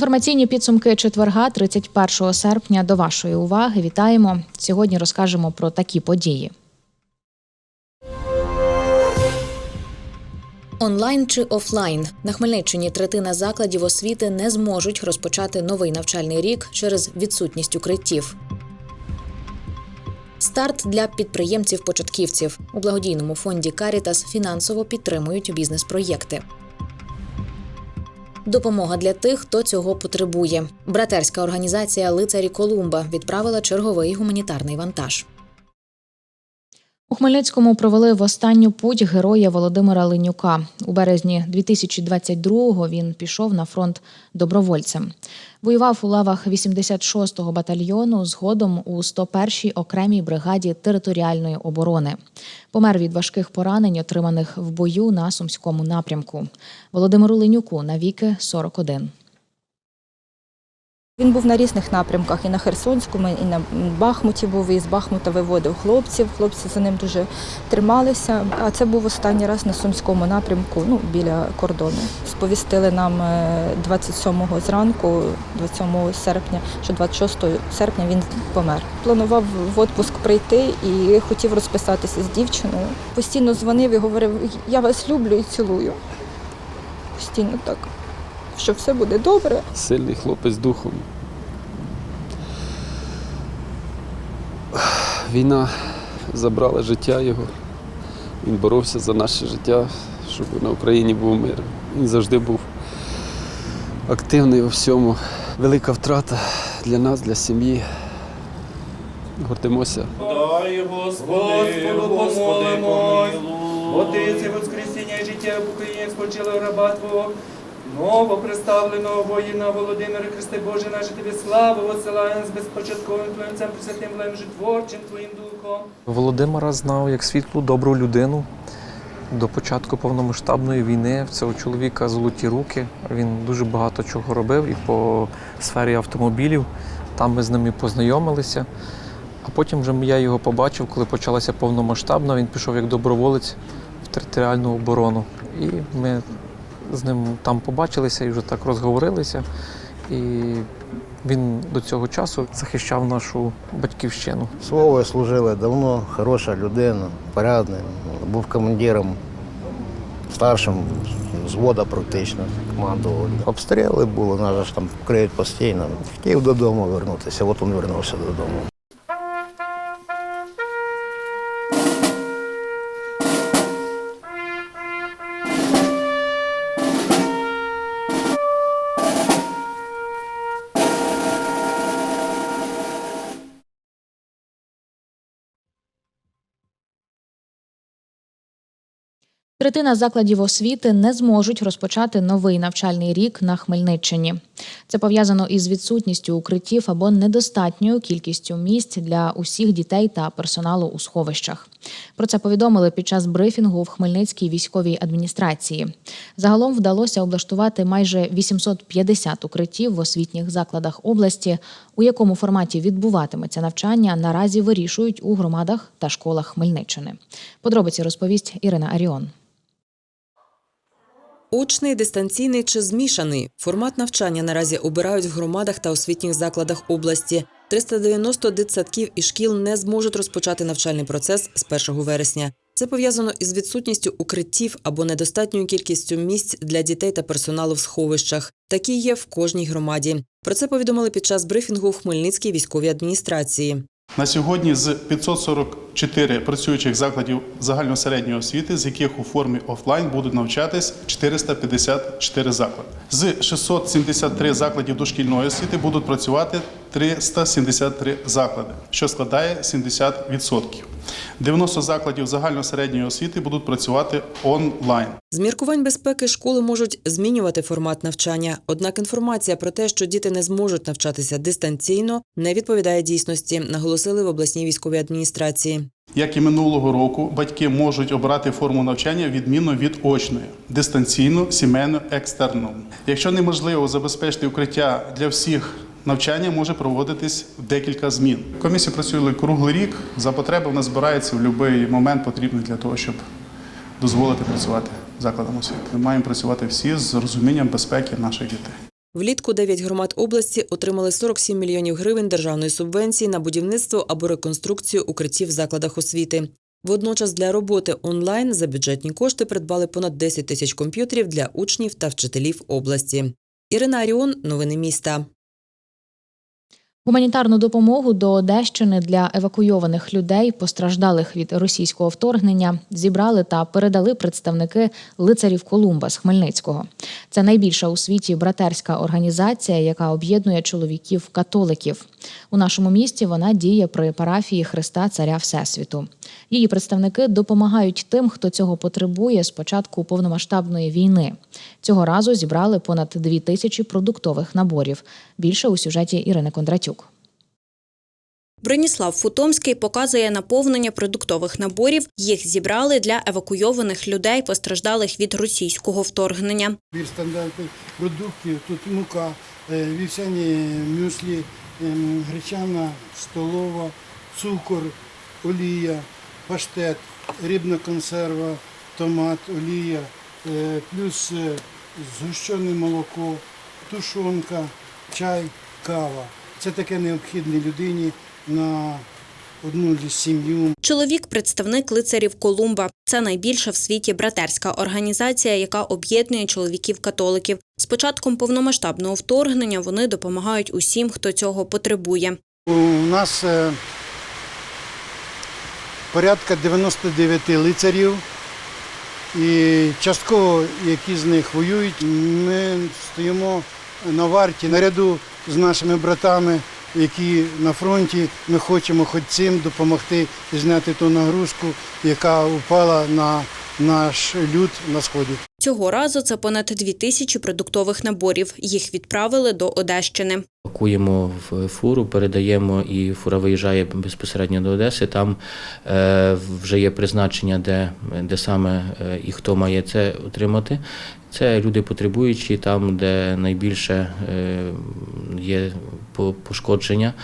Інформаційні підсумки четверга, 31 серпня. До вашої уваги вітаємо. Сьогодні розкажемо про такі події. Онлайн чи офлайн на Хмельниччині третина закладів освіти не зможуть розпочати новий навчальний рік через відсутність укриттів. Старт для підприємців-початківців у благодійному фонді Карітас фінансово підтримують бізнес-проєкти. Допомога для тих, хто цього потребує. Братерська організація Лицарі Колумба відправила черговий гуманітарний вантаж. У Хмельницькому провели в останню путь героя Володимира Ленюка. У березні 2022-го він пішов на фронт добровольцем. Воював у лавах 86-го батальйону, згодом у 101-й окремій бригаді територіальної оборони. Помер від важких поранень, отриманих в бою на сумському напрямку. Володимиру Ленюку навіки 41. Він був на різних напрямках і на Херсонському, і на Бахмуті був, і з Бахмута виводив хлопців. Хлопці за ним дуже трималися. А це був останній раз на Сумському напрямку, ну біля кордону. Сповістили нам е, 27-го зранку, 27 серпня, що 26 серпня він помер. Планував в відпуск прийти і хотів розписатися з дівчиною. Постійно дзвонив і говорив: Я вас люблю і цілую. Постійно так, що все буде добре. сильний хлопець духом. Війна забрала життя його. Він боровся за наше життя, щоб на Україні був мир. Він завжди був активний у всьому. Велика втрата для нас, для сім'ї. Гордимося. Дай, Господи, Господи, помилуй. Отиці воскресіння і життя в Україні спочили раба Твого, ново представленого воїна Володимира Христе Боже, наше Тобі славу посилаємо з безпочатковим Твоїм Цем Пресвятим Влем Житворчим Твоїм Духом. Володимира знав як світлу, добру людину. До початку повномасштабної війни в цього чоловіка золоті руки. Він дуже багато чого робив і по сфері автомобілів. Там ми з ним і познайомилися. А потім вже я його побачив, коли почалася повномасштабна. Він пішов як доброволець в територіальну оборону. І ми з ним там побачилися і вже так розговорилися. І він до цього часу захищав нашу батьківщину. Слово служили давно, хороша людина, порядний. Був командиром старшим взвода практично командував. Обстріли були, нас ж там криють постійно. Хотів додому вернутися, от він вернувся додому. Третина закладів освіти не зможуть розпочати новий навчальний рік на Хмельниччині. Це пов'язано із відсутністю укриттів або недостатньою кількістю місць для усіх дітей та персоналу у сховищах. Про це повідомили під час брифінгу в Хмельницькій військовій адміністрації. Загалом вдалося облаштувати майже 850 укриттів в освітніх закладах області. У якому форматі відбуватиметься навчання, наразі вирішують у громадах та школах Хмельниччини. Подробиці розповість Ірина Аріон. Очний, дистанційний чи змішаний формат навчання наразі обирають в громадах та освітніх закладах області. 390 дитсадків і шкіл не зможуть розпочати навчальний процес з 1 вересня. Це пов'язано із відсутністю укриттів або недостатньою кількістю місць для дітей та персоналу в сховищах. Такі є в кожній громаді. Про це повідомили під час брифінгу в Хмельницькій військовій адміністрації. На сьогодні з 544 працюючих закладів загальносередньої освіти, з яких у формі офлайн будуть навчатись 454 заклади. З 673 закладів дошкільної освіти будуть працювати 373 заклади, що складає 70%. 90 закладів загальносередньої освіти будуть працювати онлайн. З міркувань безпеки школи можуть змінювати формат навчання. Однак інформація про те, що діти не зможуть навчатися дистанційно, не відповідає дійсності, наголосили в обласній військовій адміністрації. Як і минулого року, батьки можуть обрати форму навчання відмінно від очної, дистанційну, сімейну, екстерну. Якщо неможливо забезпечити укриття для всіх, навчання може проводитись в декілька змін. Комісія працює круглий рік. За потреби вона збирається в будь-який момент потрібний для того, щоб дозволити працювати закладам освіти. Ми маємо працювати всі з розумінням безпеки наших дітей. Влітку 9 громад області отримали 47 мільйонів гривень державної субвенції на будівництво або реконструкцію укриттів в закладах освіти. Водночас для роботи онлайн за бюджетні кошти придбали понад 10 тисяч комп'ютерів для учнів та вчителів області. Ірина Аріон, новини міста. Гуманітарну допомогу до Одещини для евакуйованих людей, постраждалих від російського вторгнення, зібрали та передали представники лицарів Колумба з Хмельницького. Це найбільша у світі братерська організація, яка об'єднує чоловіків-католиків. У нашому місті вона діє при парафії Христа Царя Всесвіту. Її представники допомагають тим, хто цього потребує з початку повномасштабної війни. Цього разу зібрали понад дві тисячі продуктових наборів. Більше у сюжеті Ірини Кондратюк. Броніслав Футомський показує наповнення продуктових наборів. Їх зібрали для евакуйованих людей, постраждалих від російського вторгнення. Бір стандартних продуктів. Тут мука, е, вівсяні мюслі, ем, гречана столова, цукор, олія, паштет, рибна консерва, томат, олія, е, плюс е, згущене молоко, тушонка, чай, кава. Це таке необхідне людині на одну сім'ю. Чоловік представник лицарів Колумба. Це найбільша в світі братерська організація, яка об'єднує чоловіків-католиків. З початком повномасштабного вторгнення вони допомагають усім, хто цього потребує. У нас е, порядка 99 лицарів, і частково які з них воюють. Ми стоїмо на варті наряду з нашими братами, які на фронті. Ми хочемо хоч цим допомогти зняти ту нагрузку, яка впала на наш люд на сході. Цього разу це понад дві тисячі продуктових наборів. Їх відправили до Одещини. Пакуємо в фуру, передаємо, і фура виїжджає безпосередньо до Одеси. Там е, вже є призначення, де, де саме е, і хто має це отримати. Це люди потребуючі, там, де найбільше е, є пошкодження,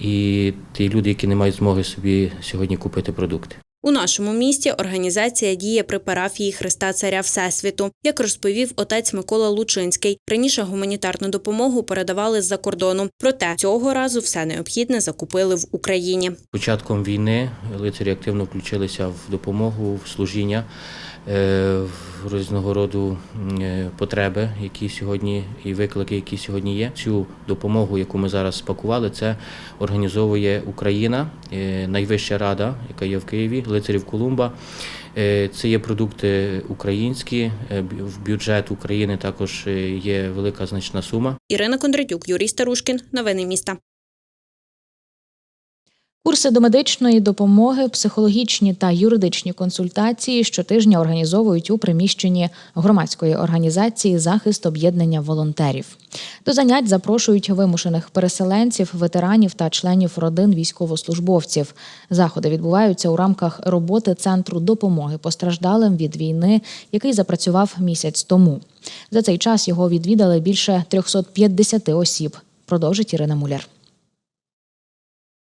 і ті люди, які не мають змоги собі сьогодні купити продукти. У нашому місті організація діє при парафії Христа Царя Всесвіту. Як розповів отець Микола Лучинський, раніше гуманітарну допомогу передавали з-за кордону. Проте цього разу все необхідне закупили в Україні. Початком війни лицарі активно включилися в допомогу, в служіння, різного роду е, потреби, які сьогодні і виклики, які сьогодні є. Цю допомогу, яку ми зараз спакували, це організовує Україна, е, найвища рада, яка є в Києві, лицарів Колумба. Е, Це є продукти українські. е, В бюджет України також е, є велика значна сума. Ірина Кондратюк, Юрій Старушкін. Новини міста. Курси до медичної допомоги, психологічні та юридичні консультації щотижня організовують у приміщенні громадської організації Захист об'єднання волонтерів. До занять запрошують вимушених переселенців, ветеранів та членів родин військовослужбовців. Заходи відбуваються у рамках роботи центру допомоги постраждалим від війни, який запрацював місяць тому. За цей час його відвідали більше 350 осіб. Продовжить Ірина Муляр.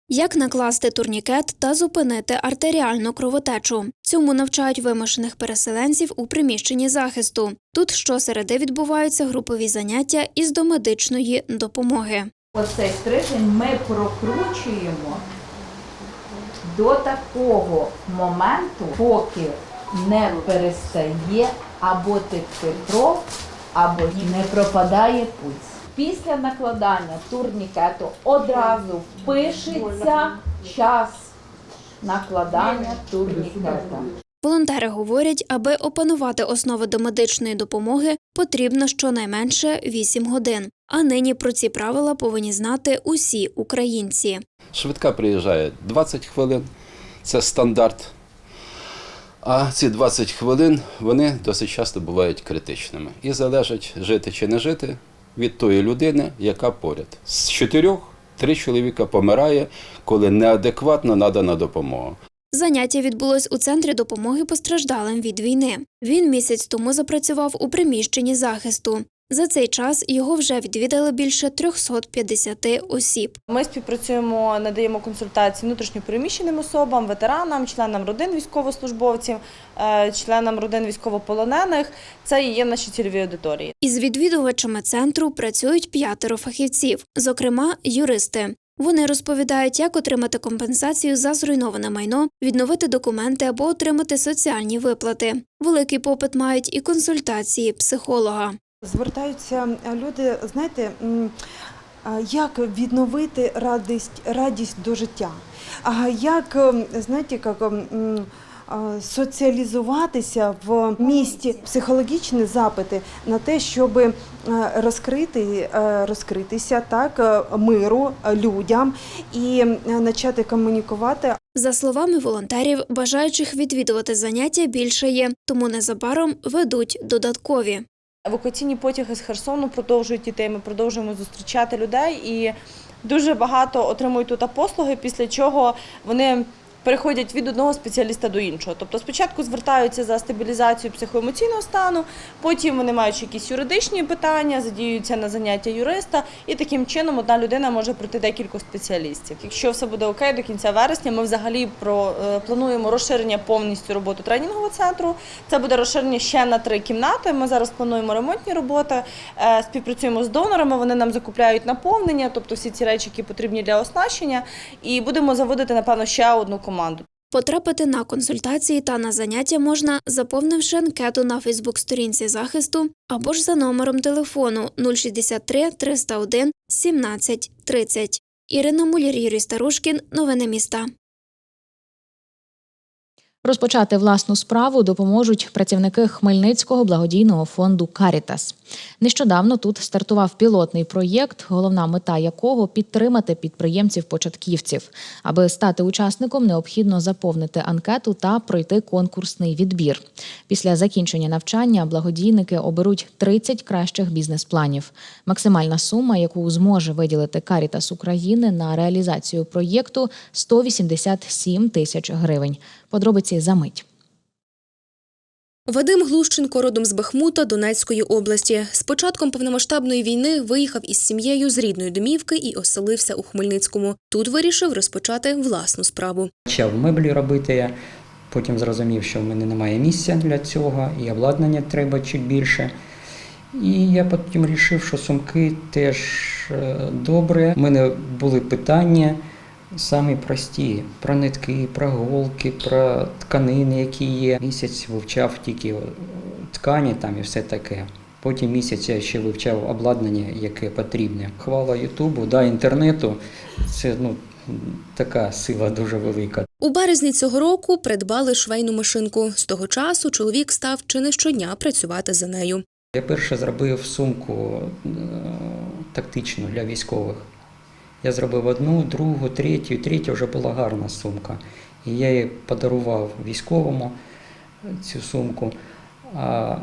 Як накласти турнікет та зупинити артеріальну кровотечу? Цьому навчають вимушених переселенців у приміщенні захисту. Тут щосереди відбуваються групові заняття із домедичної допомоги. Оцей стрижень ми прокручуємо до такого моменту, поки не перестає або текти кров, або не пропадає пульс. Після накладання турнікету одразу впишеться час накладання турнікета. Волонтери говорять, аби опанувати основи домедичної допомоги, потрібно щонайменше 8 годин. А нині про ці правила повинні знати усі українці. Швидка приїжджає 20 хвилин, це стандарт. А ці 20 хвилин вони досить часто бувають критичними. І залежать жити чи не жити від тої людини, яка поряд. З чотирьох три чоловіка помирає, коли неадекватно надана допомога. Заняття відбулось у центрі допомоги постраждалим від війни. Він місяць тому запрацював у приміщенні захисту. За цей час його вже відвідали більше 350 осіб. Ми співпрацюємо, надаємо консультації внутрішньопереміщеним особам, ветеранам, членам родин військовослужбовців, е, членам родин військовополонених. Це і є наші цільові аудиторії. Із відвідувачами центру працюють п'ятеро фахівців, зокрема юристи. Вони розповідають, як отримати компенсацію за зруйноване майно, відновити документи або отримати соціальні виплати. Великий попит мають і консультації психолога. Звертаються е, люди, знаєте, як відновити радість, радість до життя, як, ем, знаєте, як соціалізуватися в місті, психологічні запити на те, щоб е, розкрити, е, розкритися так, е, миру е, людям і е, почати комунікувати. За словами волонтерів, бажаючих відвідувати заняття більше є, тому незабаром ведуть додаткові. Евакуаційні потяги з Херсону продовжують дітей. Ми продовжуємо зустрічати людей і дуже багато отримують тут послуги, після чого вони переходять від одного спеціаліста до іншого. Тобто спочатку звертаються за стабілізацію психоемоційного стану, потім вони мають якісь юридичні питання, задіюються на заняття юриста, і таким чином одна людина може пройти декількох спеціалістів. Якщо все буде окей, до кінця вересня ми взагалі про е, плануємо розширення повністю роботи тренінгового центру. Це буде розширення ще на три кімнати. Ми зараз плануємо ремонтні роботи, е, співпрацюємо з донорами. Вони нам закупляють наповнення, тобто всі ці речі, які потрібні для оснащення, і будемо заводити напевно ще одну команду. Потрапити на консультації та на заняття можна, заповнивши анкету на Фейсбук-сторінці захисту або ж за номером телефону 063 301 17 30. Ірина Муляр, Юрій Старушкін. Новини міста. Розпочати власну справу допоможуть працівники Хмельницького благодійного фонду Карітас. Нещодавно тут стартував пілотний проєкт, головна мета якого підтримати підприємців-початківців. Аби стати учасником, необхідно заповнити анкету та пройти конкурсний відбір. Після закінчення навчання благодійники оберуть 30 кращих бізнес-планів. Максимальна сума, яку зможе виділити Карітас України на реалізацію проєкту 187 тисяч гривень. Подробиці за мить. Вадим Глущенко родом з Бахмута Донецької області. З початком повномасштабної війни виїхав із сім'єю з рідної домівки і оселився у Хмельницькому. Тут вирішив розпочати власну справу. Почав меблі робити, потім зрозумів, що в мене немає місця для цього, і обладнання треба чуть більше. І я потім вирішив, що сумки теж е, добре. У мене були питання самі прості про нитки, про голки, про тканини, які є. Місяць вивчав тільки е, ткані там і все таке. Потім місяць я ще вивчав обладнання, яке потрібне. Хвала Ютубу, да, інтернету. Це ну, така сила дуже велика. У березні цього року придбали швейну машинку. З того часу чоловік став чи не щодня працювати за нею. Я перше зробив сумку е, тактичну для військових. Я зробив одну, другу, третю, третя вже була гарна сумка. І я її подарував військовому цю сумку. А,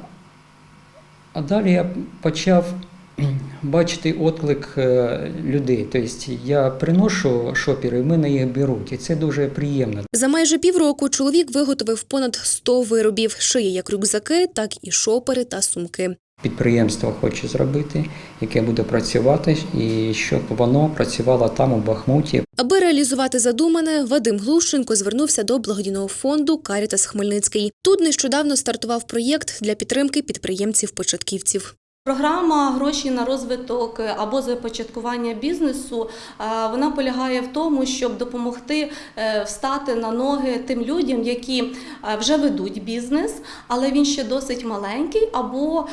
а далі я почав бачити отклик е, людей. Тобто я приношу шопери, і мене їх беруть. І це дуже приємно. За майже півроку чоловік виготовив понад 100 виробів, шиє як рюкзаки, так і шопери та сумки. Підприємство хоче зробити, яке буде працювати, і щоб воно працювало там у Бахмуті. Аби реалізувати задумане, Вадим Глушенко звернувся до благодійного фонду Карітас Хмельницький. Тут нещодавно стартував проєкт для підтримки підприємців-початківців. Програма гроші на розвиток або започаткування бізнесу е, вона полягає в тому, щоб допомогти е, встати на ноги тим людям, які е, вже ведуть бізнес, але він ще досить маленький, або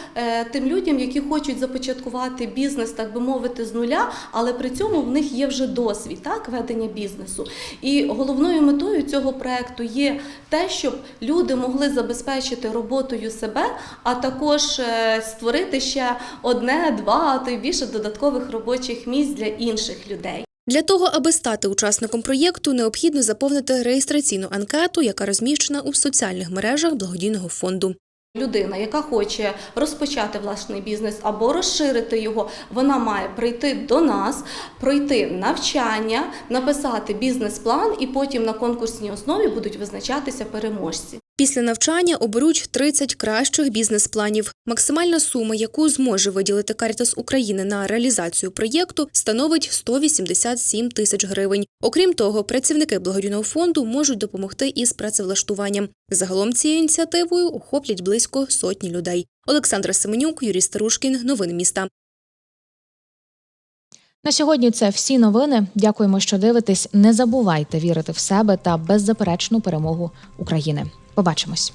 тим людям, які хочуть започаткувати бізнес, так би мовити, з нуля, але при цьому в них є вже досвід так, ведення бізнесу. І головною метою цього проекту є те, щоб люди могли забезпечити роботою себе, а також створити ще одне, два, а то й більше додаткових робочих місць для інших людей. Для того, аби стати учасником проєкту, необхідно заповнити реєстраційну анкету, яка розміщена у соціальних мережах благодійного фонду. Людина, яка хоче розпочати власний бізнес або розширити його, вона має прийти до нас, пройти навчання, написати бізнес-план, і потім на конкурсній основі будуть визначатися переможці. Після навчання оберуть 30 кращих бізнес-планів. Максимальна сума, яку зможе виділити Карітас України на реалізацію проєкту, становить 187 тисяч гривень. Окрім того, працівники благодійного фонду можуть допомогти із працевлаштуванням. Загалом цією ініціативою охоплять близько сотні людей. Олександра Семенюк, Юрій Старушкін. Новини міста. На сьогодні це всі новини. Дякуємо, що дивитесь. Не забувайте вірити в себе та беззаперечну перемогу України. Побачимось.